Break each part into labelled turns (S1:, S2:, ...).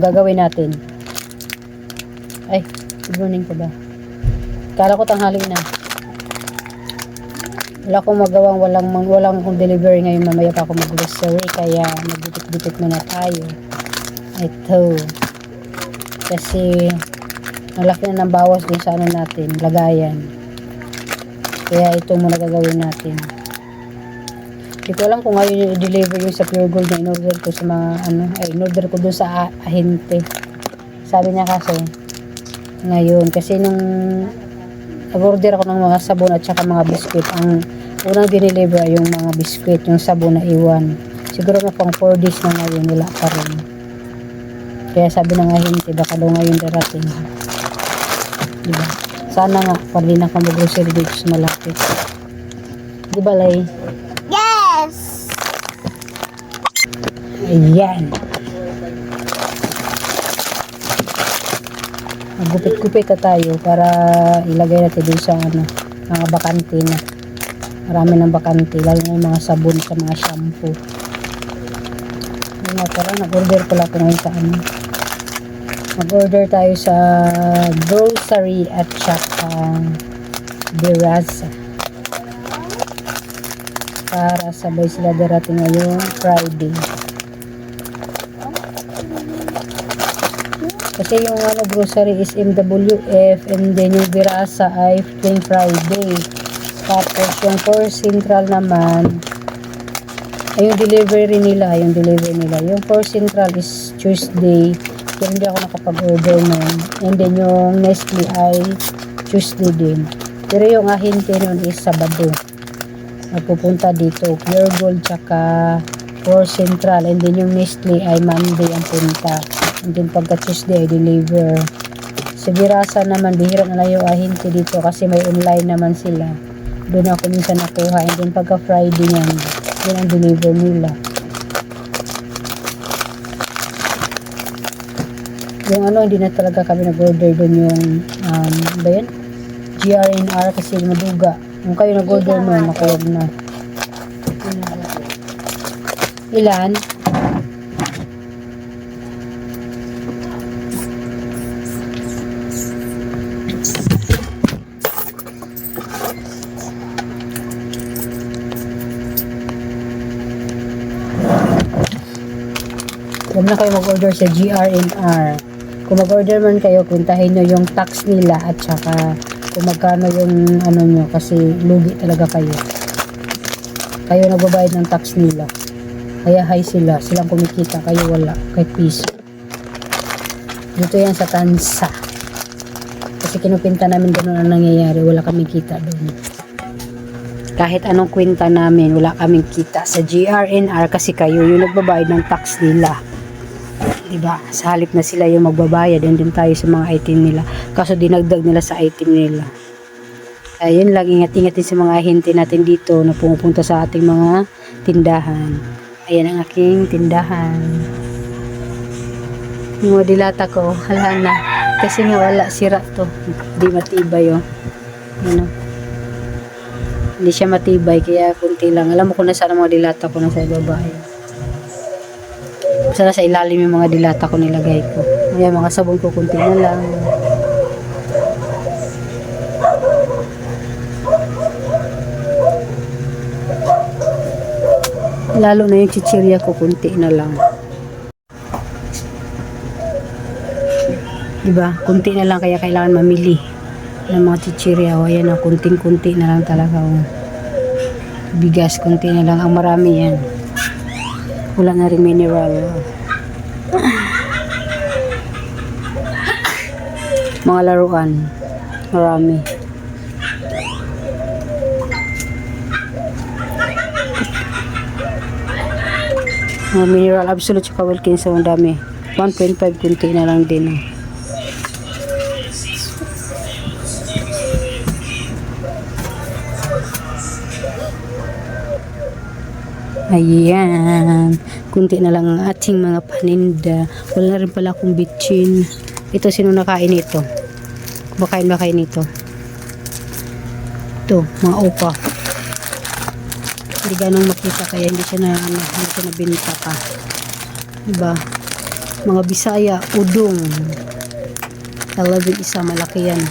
S1: Gagawin natin. Ay, good morning pa ba? Kala ko tanghali na. Wala akong magawang walang walang akong delivery ngayon mamaya pa ako mag-grocery kaya magbitik-bitik muna tayo. Ito. Kasi ang laki na ng bawas dun sa ano natin, lagayan. Kaya ito muna gagawin natin. Hindi ko alam kung ngayon i-deliver yung sa Pure Gold na in-order ko sa mga ano, ay in-order ko dun sa ahente. Sabi niya kasi, ngayon, kasi nung nag-order ako ng mga sabon at saka mga biskwit, ang unang dineliver yung mga biskwit, yung sabon na iwan. Siguro na pang 4 days na ngayon, wala pa rin. Kaya sabi ng ahente, baka daw ngayon darating. Diba? Sana nga, para din ako mag-grocery dito malapit. Di ba, Lay? Ayan. Magupit-gupit na tayo para ilagay natin dun sa ano, mga bakante na. Marami ng bakante, lalo na yung mga sabon sa mga shampoo. Ayun nga pala, nag-order pala ako ngayon sa ano. Mag-order tayo sa grocery at saka Biraza para sabay sila darating ngayong Friday. Kasi yung ano, grocery is MWF and then yung Birasa ay tuwing Friday. Tapos yung for Central naman ay yung delivery nila, yung delivery nila. Yung for Central is Tuesday. Pero hindi ako nakapag-order nun. And then yung Nestle ay Tuesday din. Pero yung ahente nun is Sabado magpupunta dito pure gold tsaka for central and then yung Nestle ay Monday ang punta. And then pagka Tuesday ay deliver. Sa Birasa naman bihira na lang yung ahente dito kasi may online naman sila. Doon ako minsan nakuha. And then pagka Friday yan yun ang deliver nila. Yung ano hindi na talaga kami nag-order doon yung um, ba yun? GRNR kasi maduga. Kung kayo nag-order mo, nakuwag na. Ilan? Huwag na kayo mag-order sa GRNR. Kung mag-order man kayo, kuntahin nyo yung tax nila at saka kung magkano yung ano nyo kasi lugi talaga kayo. Kayo nagbabayad ng tax nila. Kaya high sila. Silang kumikita. Kayo wala. Kahit piso. Dito yan sa Tansa. Kasi kinupinta namin ganun ang nangyayari. Wala kaming kita doon. Kahit anong kwenta namin, wala kaming kita sa GRNR kasi kayo yung nagbabayad ng tax nila. Diba? Sa halip na sila yung magbabayad, and din tayo sa mga item nila. Kaso dinagdag nila sa item nila. Ayun lang, ingat-ingatin sa mga ahente natin dito na pumupunta sa ating mga tindahan. Ayan ang aking tindahan. Yung dilata ko, hala na. Kasi nga wala, sira to. Hindi matibay oh. Ano? Hindi siya matibay, kaya kunti lang. Alam mo kung nasaan mga dilata ko nasa ibaba. Basta nasa ilalim yung mga dilata ko nilagay ko. Ayan, mga sabon ko kunti na lang. Lalo na yung chichirya ko kunti na lang. Diba? Kunti na lang kaya kailangan mamili ng mga chichirya. O ayan, oh, kunting-kunti na lang talaga. Oh. Bigas, kunti na lang. Ang marami yan. Wala na rin mineral. Mga laruan. Marami. Mga mineral absolute tsaka Wilkins ang dami. 1.5 kunti na lang din. oh. Ayan. Kunti na lang ang ating mga paninda. Wala na rin pala akong bitchin. Ito, sino nakain ito? Kumakain ba kayo nito? Ito, mga opa. Hindi ganong makita kaya hindi siya na, ano, hindi siya nabinta pa. Diba? Mga Bisaya, udong. 11 isa, malaki yan.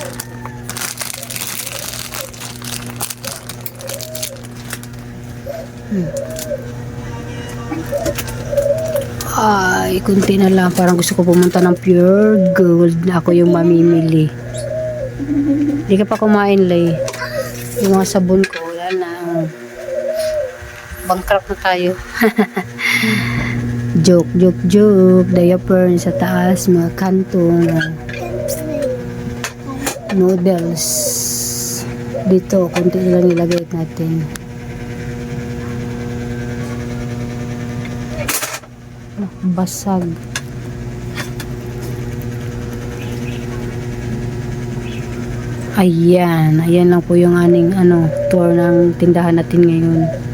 S1: Hmm. Ay, kunti na lang. Parang gusto ko pumunta ng pure gold na ako yung mamimili. Hindi ka pa kumain, Lay. Yung mga sabon ko, wala na. Bankrupt na tayo. joke, joke, joke. Diaper sa taas, mga kanto, noodles. Dito, kunti na lang ilagay natin. Basag. Ayan, ayan lang po yung aning ano, tour ng tindahan natin ngayon.